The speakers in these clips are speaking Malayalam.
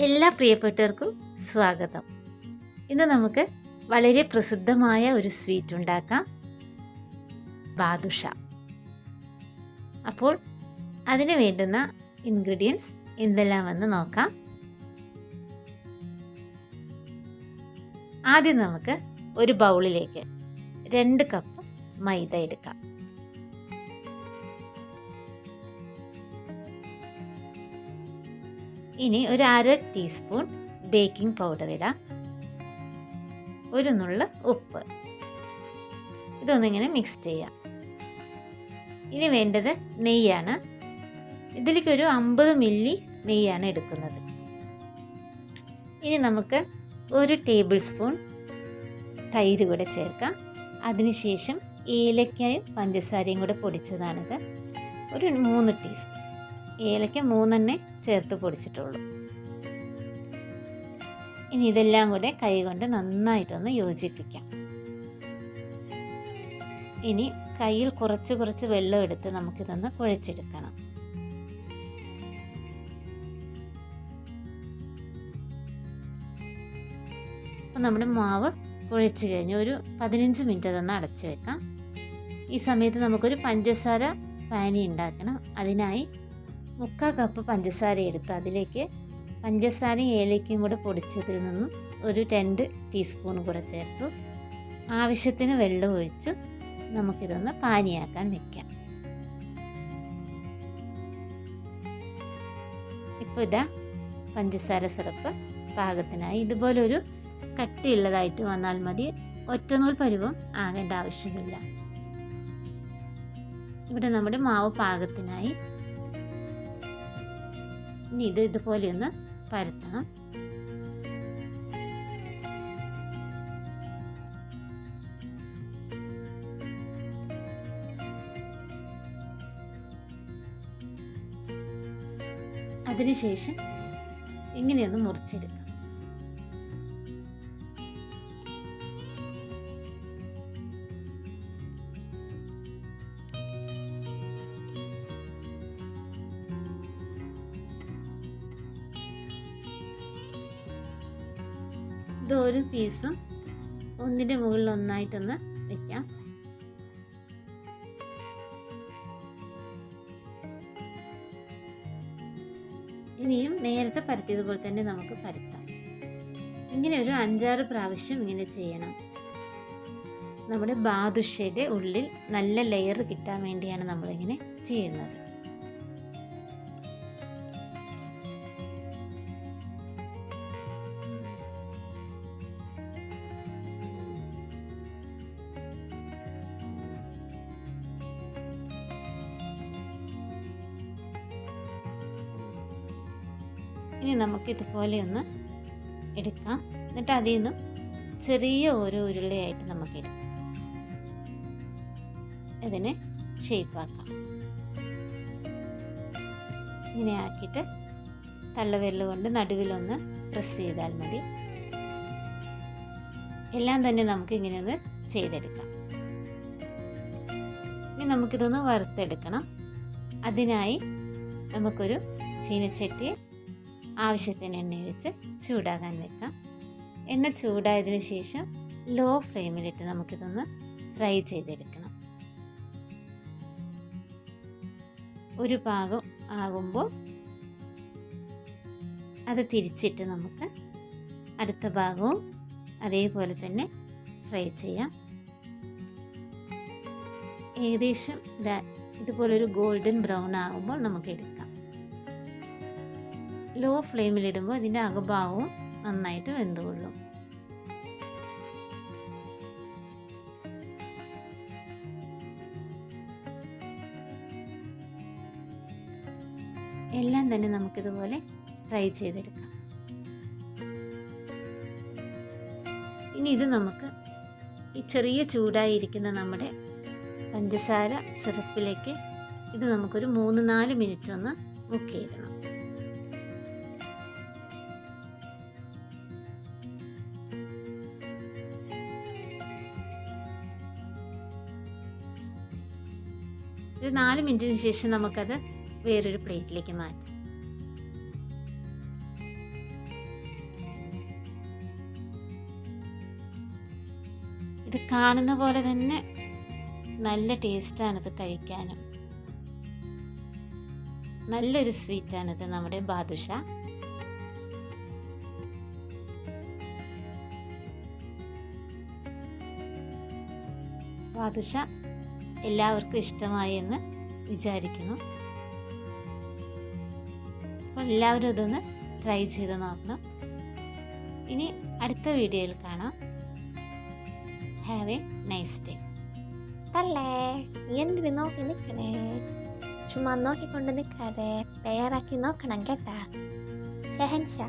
എല്ലാ പ്രിയപ്പെട്ടവർക്കും സ്വാഗതം. ഇന്ന് നമുക്ക് വളരെ പ്രസിദ്ധമായ ഒരു സ്വീറ്റ് ഉണ്ടാക്കാം. ബാദുഷ. അപ്പോൾ അതിന് വേണ്ടുന്ന ഇൻഗ്രീഡിയൻസ് എന്തെല്ലാമെന്ന് നോക്കാം. ആദ്യം നമുക്ക് ഒരു ബൗളിലേക്ക് രണ്ട് കപ്പ് മൈദ എടുക്കാം. ഇനി ഒരു അര ടീസ്പൂൺ ബേക്കിംഗ് പൗഡർ ഇടാം. ഒരു നുള്ള ഉപ്പ്. ഇതൊന്നിങ്ങനെ മിക്സ് ചെയ്യാം. ഇനി വേണ്ടത് നെയ്യാണ്. ഇതിലേക്ക് ഒരു അമ്പത് മില്ലി നെയ്യാണ് എടുക്കുന്നത്. ഇനി നമുക്ക് ഒരു ടേബിൾ സ്പൂൺ തൈര് കൂടെ ചേർക്കാം. അതിനുശേഷം ഏലക്കായും പഞ്ചസാരയും കൂടെ പൊടിച്ചതാണിത്. ഒരു മൂന്ന് ടീസ്പൂൺ ഏലക്ക മൂന്നെണ്ണേ ചേർത്ത് പൊടിച്ചിട്ടുള്ളൂ. ഇനി ഇതെല്ലാം കൂടെ കൈ കൊണ്ട് നന്നായിട്ടൊന്ന് യോജിപ്പിക്കാം. ഇനി കയ്യിൽ കുറച്ച് കുറച്ച് വെള്ളം എടുത്ത് നമുക്കിതൊന്ന് കുഴച്ചെടുക്കണം. അപ്പം നമ്മുടെ മാവ് കുഴച്ച് കഴിഞ്ഞ് ഒരു പതിനഞ്ച് മിനിറ്റ് അതൊന്ന് അടച്ചു വെക്കാം. ഈ സമയത്ത് നമുക്കൊരു പഞ്ചസാര പാനി ഉണ്ടാക്കണം. അതിനായി മുക്കാൽ കപ്പ് പഞ്ചസാര എടുത്ത് അതിലേക്ക് പഞ്ചസാരയും ഏലയ്ക്കും കൂടെ പൊടിച്ചതിൽ നിന്നും ഒരു രണ്ട് ടീസ്പൂൺ കൂടെ ചേർത്തു. ആവശ്യത്തിന് വെള്ളം ഒഴിച്ചു നമുക്കിതൊന്ന് പാനിയാക്കാൻ വെക്കാം. ഇപ്പോൾ ഇതാ പഞ്ചസാര സിറപ്പ് പാകത്തിനായി. ഇതുപോലൊരു കട്ടിയുള്ളതായിട്ട് വന്നാൽ മതി. ഒറ്റനൂൽ പരുവം ആകേണ്ട ആവശ്യമില്ല. ഇവിടെ നമ്മുടെ മാവ് പാകത്തിനായി ഇനി ഇത് ഇതുപോലെ ഒന്ന് പരത്തണം. അതിനുശേഷം ഇങ്ങനെയൊന്ന് മുറിച്ചെടുക്കാം. ഇത് ഒരു പീസും ഒന്നിന്റെ മുകളിൽ ഒന്നായിട്ടൊന്ന് വെക്കാം. ഇനിയും നേരത്തെ പരത്തിയതുപോലെ തന്നെ നമുക്ക് പരത്താം. ഇങ്ങനെ ഒരു അഞ്ചാറ് പ്രാവശ്യം ഇങ്ങനെ ചെയ്യണം. നമ്മുടെ ബാദുഷയുടെ ഉള്ളിൽ നല്ല ലെയർ കിട്ടാൻ വേണ്ടിയാണ് നമ്മളിങ്ങനെ ചെയ്യുന്നത്. ഇനി നമുക്ക് ഇതുപോലെ ഒന്ന് എടുക്കാം. എന്നിട്ട് അതിൽ നിന്നും ചെറിയ ഓരോ ഉരുളയായിട്ട് നമുക്ക് എടുക്കാം ഇതിനെ ഷേപ്പാക്കാം ഇങ്ങനെ ആക്കിയിട്ട് തള്ളവിരൽ കൊണ്ട് നടുവിലൊന്ന് പ്രസ് ചെയ്താൽ മതി. എല്ലാം തന്നെ നമുക്ക് ഇങ്ങനെ ഒന്ന് ചെയ്തെടുക്കാം. ഇനി നമുക്കിതൊന്ന് വറുത്തെടുക്കണം. അതിനായി നമുക്കൊരു ചീനച്ചട്ടി ആവശ്യത്തിന് എണ്ണ ഒഴിച്ച് ചൂടാകാൻ വെക്കാം. എണ്ണ ചൂടായതിനു ശേഷം ലോ ഫ്ലെയിമിലിട്ട് നമുക്കിതൊന്ന് ഫ്രൈ ചെയ്തെടുക്കണം. ഒരു പാകം ആകുമ്പോൾ അത് തിരിച്ചിട്ട് നമുക്ക് അടുത്ത ഭാഗവും അതേപോലെ തന്നെ ഫ്രൈ ചെയ്യാം. ഏകദേശം ഇതാ ഇതുപോലൊരു ഗോൾഡൻ ബ്രൗൺ ആകുമ്പോൾ നമുക്ക് എടുക്കാം ലോ ഫ്ലെയിമിലിടുമ്പോൾ ഇതിന്റെ അകഭാഗവും നന്നായിട്ട് വെന്തുകൊള്ളും. എല്ലാം തന്നെ നമുക്കിതുപോലെ ഫ്രൈ ചെയ്തെടുക്കാം. ഇനി ഇത് നമുക്ക് ഈ ചെറിയ ചൂടായിരിക്കുന്ന നമ്മുടെ പഞ്ചസാര സിറപ്പിലേക്ക് ഇത് നമുക്കൊരു മൂന്ന് നാല് മിനിറ്റ് ഒന്ന് മുക്കിയിടണം. ഒരു നാല് മിനിറ്റിന് ശേഷം നമുക്കത് വേറൊരു പ്ലേറ്റിലേക്ക് മാറ്റാം. ഇത് കാണുന്ന പോലെ തന്നെ നല്ല ടേസ്റ്റാണിത് കഴിക്കാനും. നല്ലൊരു സ്വീറ്റാണിത് നമ്മുടെ ബാദുഷ. ബാദുഷ എല്ലാവർക്കും ഇഷ്ടമായി എന്ന് വിചാരിക്കുന്നു. അപ്പോൾ എല്ലാവരും ഇതൊന്ന് ട്രൈ ചെയ്ത് നോക്കണം. ഇനി അടുത്ത വീഡിയോയിൽ കാണാം. ഹാവ് എ നൈസ് ഡേ തല്ലേ എന്തിന് നോക്കി നിൽക്കണേ? ചുമ്മാ നോക്കിക്കൊണ്ട് നിൽക്കാതെ തയ്യാറാക്കി നോക്കണം കേട്ടാ. ഷെഹൻഷാ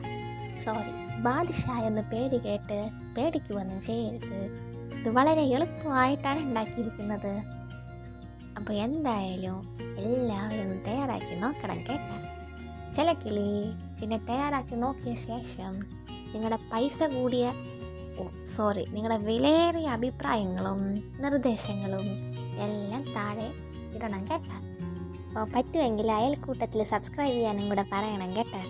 സോറി ബാദിഷാ എന്ന് പേര് കേട്ട് പേടിക്കുവൊന്നും ചെയ്യരുത്. ഇത് വളരെ എളുപ്പമായിട്ടാണ് ഉണ്ടാക്കിയിരിക്കുന്നത്. അപ്പോൾ എന്തായാലും എല്ലാവരും ഒന്ന് തയ്യാറാക്കി നോക്കണം കേട്ടാ. ചില കിളി പിന്നെ തയ്യാറാക്കി നോക്കിയ ശേഷം നിങ്ങളുടെ പൈസ കൂടിയ ഓ സോറി നിങ്ങളുടെ വിലയേറിയ അഭിപ്രായങ്ങളും നിർദ്ദേശങ്ങളും എല്ലാം താഴെ ഇടണം കേട്ടോ. അപ്പോൾ പറ്റുമെങ്കിൽ അയൽക്കൂട്ടത്തിൽ സബ്സ്ക്രൈബ് ചെയ്യാനും കൂടെ പറയണം കേട്ടോ.